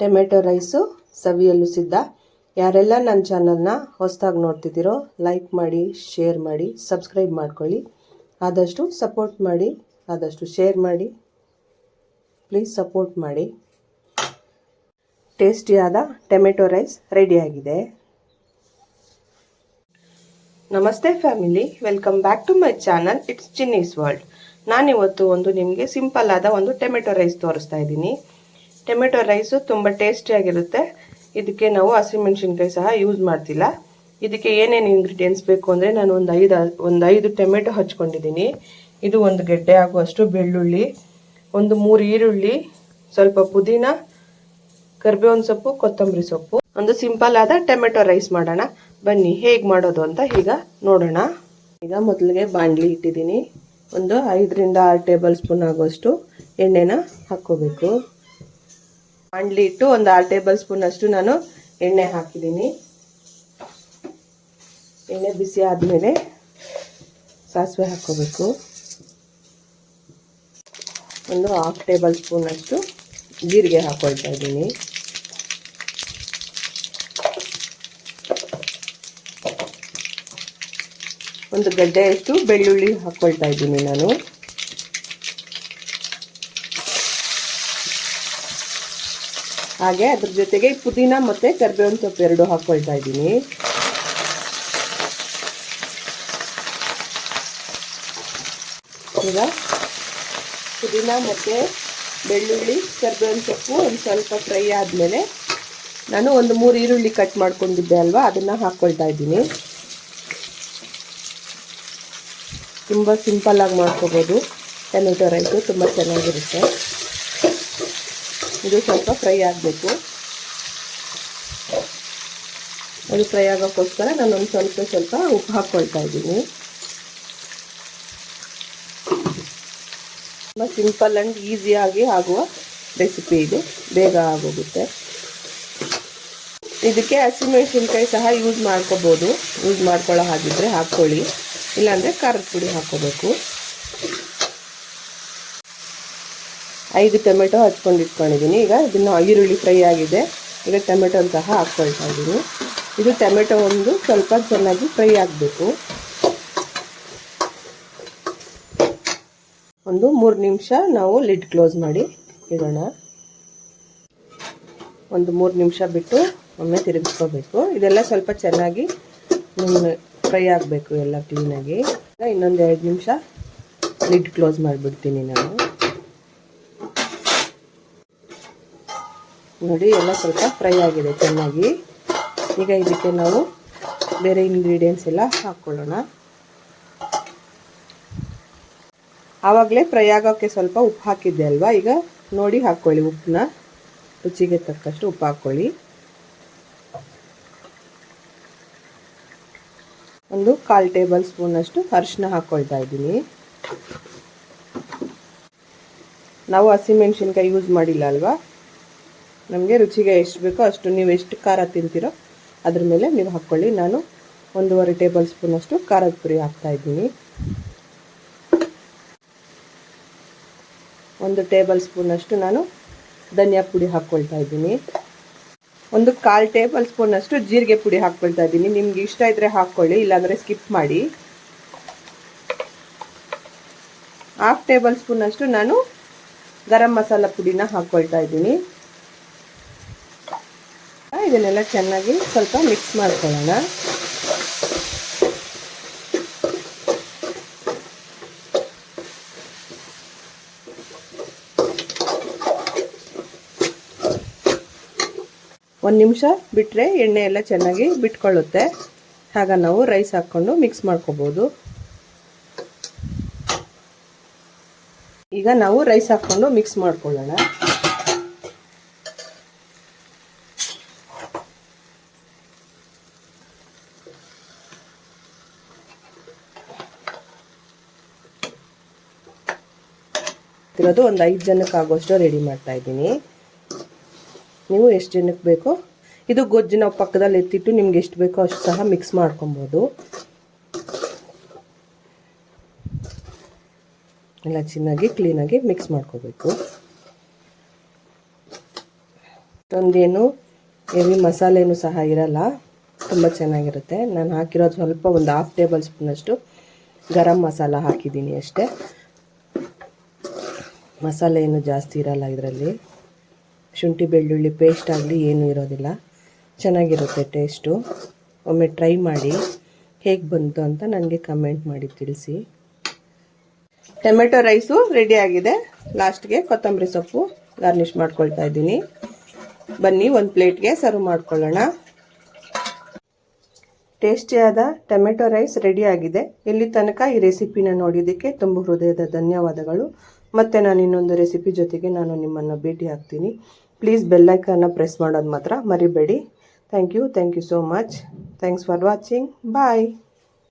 Tomato rice ಸವಿಯಲು ಸಿದ್ಧ. ಯಾರೆಲ್ಲ ನನ್ನ ಚಾನಲ್ನ ಹೊಸದಾಗಿ ನೋಡ್ತಿದ್ದೀರೋ ಲೈಕ್ ಮಾಡಿ ಶೇರ್ ಮಾಡಿ ಸಬ್ಸ್ಕ್ರೈಬ್ ಮಾಡ್ಕೊಳ್ಳಿ. ಆದಷ್ಟು ಸಪೋರ್ಟ್ ಮಾಡಿ, ಆದಷ್ಟು ಶೇರ್ ಮಾಡಿ. ಪ್ಲೀಸ್ ಸಪೋರ್ಟ್ ಮಾಡಿ. ಟೇಸ್ಟಿಯಾದ ಟೊಮೆಟೊ ರೈಸ್ ರೆಡಿಯಾಗಿದೆ ನಮಸ್ತೆ family welcome back to my channel it's Chinni's world ನಾನಿವತ್ತು ಒಂದು ನಿಮಗೆ ಸಿಂಪಲ್ ಆದ ಒಂದು ಟೊಮೆಟೊ ರೈಸ್ ತೋರಿಸ್ತಾ ಇದ್ದೀನಿ. ಟೊಮೆಟೊ ರೈಸು ತುಂಬ ಟೇಸ್ಟಿಯಾಗಿರುತ್ತೆ ಇದಕ್ಕೆ ನಾವು ಹಸಿಮೆಣ್ಸಿನ್ಕಾಯಿ ಸಹ ಯೂಸ್ ಮಾಡ್ತಿಲ್ಲ. ಇದಕ್ಕೆ ಏನೇನು ಇಂಗ್ರೀಡಿಯೆಂಟ್ಸ್ ಬೇಕು ಅಂದರೆ ನಾನು ಒಂದು ಐದು ಒಂದು ಐದು ಟೊಮೆಟೊ ಹಚ್ಕೊಂಡಿದ್ದೀನಿ. ಇದು ಒಂದು ಗೆಡ್ಡೆ ಆಗುವಷ್ಟು ಬೆಳ್ಳುಳ್ಳಿ, ಒಂದು ಮೂರು ಈರುಳ್ಳಿ, ಸ್ವಲ್ಪ ಪುದೀನ, ಕರ್ಬೇವಿನ ಸೊಪ್ಪು, ಕೊತ್ತಂಬರಿ ಸೊಪ್ಪು. ಒಂದು ಸಿಂಪಲ್ ಆದ ಟೊಮೆಟೊ ರೈಸ್ ಮಾಡೋಣ. ಬನ್ನಿ, ಹೇಗೆ ಮಾಡೋದು ಅಂತ ಈಗ ನೋಡೋಣ. ಈಗ ಮೊದಲಿಗೆ ಬಾಣಲಿ ಇಟ್ಟಿದ್ದೀನಿ. ಒಂದು ಐದರಿಂದ ಆರು ಟೇಬಲ್ ಸ್ಪೂನ್ ಆಗುವಷ್ಟು ಎಣ್ಣೆನ ಹಾಕ್ಕೋಬೇಕು. ಬಾಣಲಿ ಇಟ್ಟು ಒಂದು ಆರು ಟೇಬಲ್ ಸ್ಪೂನ್ ಅಷ್ಟು ನಾನು ಎಣ್ಣೆ ಹಾಕಿದ್ದೀನಿ. ಎಣ್ಣೆ ಬಿಸಿ ಆದಮೇಲೆ ಸಾಸಿವೆ ಹಾಕ್ಕೋಬೇಕು. ಒಂದು ಹಾಫ್ ಟೇಬಲ್ ಸ್ಪೂನ್ ಅಷ್ಟು ಜೀರಿಗೆ ಹಾಕೊಳ್ತಾ ಇದ್ದೀನಿ. ಒಂದು ಗಡ್ಡೆಯಷ್ಟು ಬೆಳ್ಳುಳ್ಳಿ ಹಾಕ್ಕೊಳ್ತಾ ಇದ್ದೀನಿ ನಾನು. ಹಾಗೆ ಅದ್ರ ಜೊತೆಗೆ ಪುದೀನ ಮತ್ತು ಕರ್ಬೇವಿನ ಸೊಪ್ಪು ಎರಡು ಹಾಕ್ಕೊಳ್ತಾ ಇದ್ದೀನಿ. ಈಗ ಪುದೀನ ಮತ್ತು ಬೆಳ್ಳುಳ್ಳಿ, ಕರ್ಬೇವಿನ ಸೊಪ್ಪು ಒಂದು ಸ್ವಲ್ಪ ಫ್ರೈ ಆದಮೇಲೆ ನಾನು ಒಂದು ಮೂರು ಈರುಳ್ಳಿ ಕಟ್ ಮಾಡ್ಕೊಂಡಿದ್ದೆ ಅಲ್ವಾ? ಅದನ್ನು ಹಾಕ್ಕೊಳ್ತಾ ಇದ್ದೀನಿ. ತುಂಬ ಸಿಂಪಲ್ಲಾಗಿ ಮಾಡ್ಕೋಬೋದು. ಟೊಮೆಟೊ ರೈಸು ತುಂಬ ಚೆನ್ನಾಗಿರುತ್ತೆ. ಇದು ಸ್ವಲ್ಪ ಫ್ರೈ ಆಗಬೇಕು. ಅದು ಫ್ರೈ ಆಗೋಕ್ಕೋಸ್ಕರ ಒಂದು ಸ್ವಲ್ಪ ಸ್ವಲ್ಪ ಉಪ್ಪು ಹಾಕ್ಕೊಳ್ತಾ ಇದ್ದೀನಿ. ತುಂಬ ಸಿಂಪಲ್ ಆ್ಯಂಡ್ ಈಸಿಯಾಗಿ ಆಗುವ ರೆಸಿಪಿ ಇದು. ಬೇಗ ಆಗೋಗುತ್ತೆ. ಇದಕ್ಕೆ ಹಸಿಮೆಣಸಿನ್ಕಾಯಿ ಸಹ ಯೂಸ್ ಮಾಡ್ಕೋಬೋದು. ಯೂಸ್ ಮಾಡ್ಕೊಳ್ಳೋ ಹಾಗಿದ್ರೆ ಹಾಕ್ಕೊಳ್ಳಿ. ಇಲ್ಲಾಂದರೆ ಖಾರದ ಪುಡಿ ಹಾಕ್ಕೋಬೇಕು. ಐದು ಟೊಮೆಟೊ ಹಚ್ಕೊಂಡು ಇಟ್ಕೊಂಡಿದ್ದೀನಿ. ಈಗ ಇದನ್ನು ಈರುಳ್ಳಿ ಫ್ರೈ ಆಗಿದೆ. ಈಗ ಟೊಮೆಟೊ ಸಹ ಹಾಕ್ಕೊಳ್ತಾ ಇದ್ದೀನಿ. ಇದು ಟೊಮೆಟೊ ಒಂದು ಸ್ವಲ್ಪ ಚೆನ್ನಾಗಿ ಫ್ರೈ ಆಗಬೇಕು. ಒಂದು ಮೂರು ನಿಮಿಷ ನಾವು ಲಿಡ್ ಕ್ಲೋಸ್ ಮಾಡಿ ಇಡೋಣ. ಒಂದು ಮೂರು ನಿಮಿಷ ಬಿಟ್ಟು ಒಮ್ಮೆ ತಿರುಗಿಸ್ಕೋಬೇಕು. ಇದೆಲ್ಲ ಸ್ವಲ್ಪ ಚೆನ್ನಾಗಿ ಫ್ರೈ ಆಗಬೇಕು ಎಲ್ಲ ಕ್ಲೀನಾಗಿ. ಇನ್ನೊಂದು ಎರಡು ನಿಮಿಷ ಲಿಡ್ ಕ್ಲೋಸ್ ಮಾಡಿಬಿಡ್ತೀನಿ ನಾನು. ನೋಡಿ, ಎಲ್ಲ ಸ್ವಲ್ಪ ಫ್ರೈ ಆಗಿದೆ ಚೆನ್ನಾಗಿ. ಈಗ ಇದಕ್ಕೆ ನಾವು ಬೇರೆ ಇಂಗ್ರೀಡಿಯೆಂಟ್ಸ್ ಎಲ್ಲ ಹಾಕ್ಕೊಳ್ಳೋಣ ಆವಾಗಲೇ ಫ್ರೈ ಆಗೋಕ್ಕೆ ಸ್ವಲ್ಪ ಉಪ್ಪು ಹಾಕಿದ್ದೆ ಅಲ್ವಾ? ಈಗ ನೋಡಿ ಹಾಕ್ಕೊಳ್ಳಿ ಉಪ್ಪನ್ನ. ರುಚಿಗೆ ತಕ್ಕಷ್ಟು ಉಪ್ಪು ಹಾಕ್ಕೊಳ್ಳಿ ಒಂದು ಕಾಲು ಟೇಬಲ್ ಸ್ಪೂನಷ್ಟು ಅರಿಶಿನ ಹಾಕ್ಕೊಳ್ತಾ ಇದ್ದೀನಿ. ನಾವು ಹಸಿಮೆಣ್ಸಿನ್ಕಾಯಿ ಯೂಸ್ ಮಾಡಿಲ್ಲ ಅಲ್ವಾ? ನಮಗೆ ರುಚಿಗೆ ಎಷ್ಟು ಬೇಕೋ ಅಷ್ಟು ನೀವು ಎಷ್ಟು ಖಾರ ತಿಂತೀರೋ ಅದ್ರ ಮೇಲೆ ನೀವು ಹಾಕ್ಕೊಳ್ಳಿ ನಾನು ಒಂದೂವರೆ ಟೇಬಲ್ ಸ್ಪೂನಷ್ಟು ಖಾರದ ಪುರಿ ಹಾಕ್ತಾಯಿದ್ದೀನಿ ಒಂದು ಟೇಬಲ್ ಸ್ಪೂನಷ್ಟು ನಾನು ಧನಿಯಾ ಪುಡಿ ಹಾಕ್ಕೊಳ್ತಾ ಇದ್ದೀನಿ. ಒಂದು ಕಾಲು ಟೇಬಲ್ ಸ್ಪೂನಷ್ಟು ಜೀರಿಗೆ ಪುಡಿ ಹಾಕ್ಕೊಳ್ತಾ ಇದ್ದೀನಿ. ನಿಮ್ಗೆ ಇಷ್ಟ ಇದ್ದರೆ ಹಾಕ್ಕೊಳ್ಳಿ ಇಲ್ಲಾಂದರೆ ಸ್ಕಿಪ್ ಮಾಡಿ. ಹಾಫ್ ಟೇಬಲ್ ಸ್ಪೂನಷ್ಟು ನಾನು ಗರಂ ಮಸಾಲ ಪುಡಿನ ಹಾಕ್ಕೊಳ್ತಾ ಇದ್ದೀನಿ. ಇದನ್ನೆಲ್ಲ ಚೆನ್ನಾಗಿ ಸ್ವಲ್ಪ ಮಿಕ್ಸ್ ಮಾಡ್ಕೊಳ್ಳೋಣ. ಒಂದು ನಿಮಿಷ ಬಿಟ್ಟರೆ ಎಣ್ಣೆ ಎಲ್ಲ ಚೆನ್ನಾಗಿ ಬಿಟ್ಕೊಳ್ಳುತ್ತೆ. ಆಗ ನಾವು ರೈಸ್ ಹಾಕ್ಕೊಂಡು ಮಿಕ್ಸ್ ಮಾಡ್ಕೋಬೋದು. ಈಗ ನಾವು ರೈಸ್ ಹಾಕ್ಕೊಂಡು ಮಿಕ್ಸ್ ಮಾಡ್ಕೊಳ್ಳೋಣ. ಇರೋದು ಒಂದು ಐದು ಜನಕ್ಕೆ ಆಗೋಷ್ಟು ರೆಡಿ ಮಾಡ್ತಾ ಇದ್ದೀನಿ. ನೀವು ಎಷ್ಟು ಜನಕ್ಕೆ ಬೇಕೋ, ಇದು ಗೊಜ್ಜು ನಾವು ಪಕ್ಕದಲ್ಲಿ ಎತ್ತಿಟ್ಟು ನಿಮ್ಗೆ ಎಷ್ಟು ಬೇಕೋ ಅಷ್ಟು ಸಹ ಮಿಕ್ಸ್ ಮಾಡ್ಕೊಬೋದು. ಎಲ್ಲ ಚೆನ್ನಾಗಿ ಕ್ಲೀನಾಗಿ ಮಿಕ್ಸ್ ಮಾಡ್ಕೋಬೇಕು. ಒಂದೇನು ಹೆವಿ ಮಸಾಲೆನೂ ಸಹ ಇರಲ್ಲ. ತುಂಬ ಚೆನ್ನಾಗಿರುತ್ತೆ. ನಾನು ಹಾಕಿರೋದು ಸ್ವಲ್ಪ ಒಂದು ಹಾಫ್ ಟೇಬಲ್ ಸ್ಪೂನಷ್ಟು ಗರಂ ಮಸಾಲ ಹಾಕಿದ್ದೀನಿ ಅಷ್ಟೇ. ಮಸಾಲೆ ಏನು ಜಾಸ್ತಿ ಇರಲ್ಲ ಇದರಲ್ಲಿ. ಶುಂಠಿ, ಬೆಳ್ಳುಳ್ಳಿ ಪೇಸ್ಟ್ ಆಗಲಿ ಏನೂ ಇರೋದಿಲ್ಲ. ಚೆನ್ನಾಗಿರುತ್ತೆ ಟೇಸ್ಟು ಒಮ್ಮೆ ಟ್ರೈ ಮಾಡಿ ಹೇಗೆ ಬಂತು ಅಂತ ನನಗೆ ಕಮೆಂಟ್ ಮಾಡಿ ತಿಳಿಸಿ. ಟೊಮೆಟೊ ರೈಸು ಆಗಿದೆ. ಲಾಸ್ಟ್ಗೆ ಕೊತ್ತಂಬರಿ ಸೊಪ್ಪು ಗಾರ್ನಿಷ್ ಮಾಡ್ಕೊಳ್ತಾ ಇದ್ದೀನಿ. ಬನ್ನಿ ಒಂದು ಪ್ಲೇಟ್ಗೆ ಸರ್ವ್ ಮಾಡ್ಕೊಳ್ಳೋಣ. ಟೇಸ್ಟಿಯಾದ ಟೊಮೆಟೊ ರೈಸ್ ರೆಡಿಯಾಗಿದೆ ಇಲ್ಲಿ ತನಕ ಈ ರೆಸಿಪಿನ ನೋಡಿದ್ದಕ್ಕೆ ತುಂಬ ಹೃದಯದ ಧನ್ಯವಾದಗಳು. ಮತ್ತು ನಾನು ಇನ್ನೊಂದು ರೆಸಿಪಿ ಜೊತೆಗೆ ನಾನು ನಿಮ್ಮನ್ನು ಭೇಟಿ ಆಗ್ತೀನಿ. ಪ್ಲೀಸ್ ಬೆಲ್ಲೈಕನ್ನ ಪ್ರೆಸ್ ಮಾಡೋದು ಮಾತ್ರ ಮರಿಬೇಡಿ. Thank you thank you so much thanks for watching bye